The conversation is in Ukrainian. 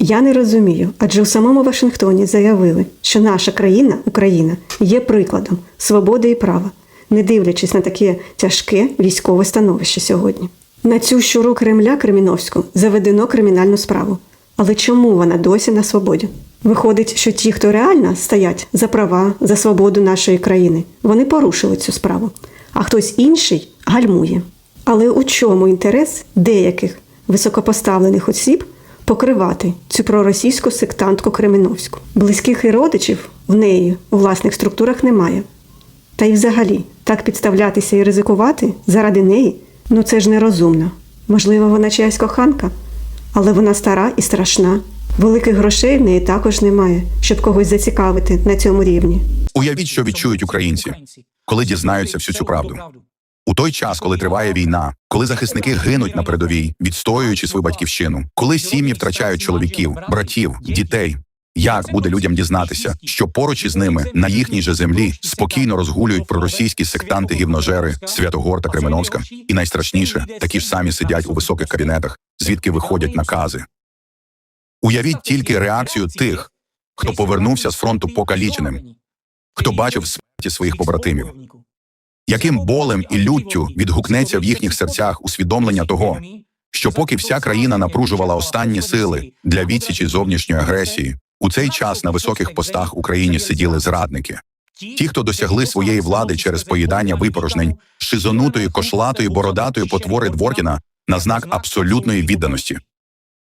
Я не розумію, адже у самому Вашингтоні заявили, що наша країна, Україна, є прикладом свободи і права, не дивлячись на таке тяжке військове становище сьогодні. На цю щуру Кремля Креміновську заведено кримінальну справу. Але чому вона досі на свободі? Виходить, що ті, хто реально стоять за права, за свободу нашої країни, вони порушили цю справу, а хтось інший гальмує. Але у чому інтерес деяких високопоставлених осіб покривати цю проросійську сектантку Кременовську? Близьких і родичів в неї у власних структурах немає. Та й взагалі, так підставлятися і ризикувати заради неї, ну це ж нерозумно. Можливо, вона чиясь коханка, але вона стара і страшна. Великих грошей в неї також немає, щоб когось зацікавити на цьому рівні. Уявіть, що відчують українці, коли дізнаються всю цю правду. У той час, коли триває війна, коли захисники гинуть на передовій, відстоюючи свою батьківщину, коли сім'ї втрачають чоловіків, братів, дітей. Як буде людям дізнатися, що поруч із ними на їхній же землі спокійно розгулюють проросійські сектанти гівножери Святогор та Кременовська, і найстрашніше такі ж самі сидять у високих кабінетах, звідки виходять накази. Уявіть тільки реакцію тих, хто повернувся з фронту покаліченим, хто бачив смерті своїх побратимів, яким болем і люттю відгукнеться в їхніх серцях усвідомлення того, що поки вся країна напружувала останні сили для відсічі зовнішньої агресії, у цей час на високих постах Україні сиділи зрадники. Ті, хто досягли своєї влади через поїдання випорожнень, шизонутої, кошлатої, бородатої потвори Дворкіна на знак абсолютної відданості.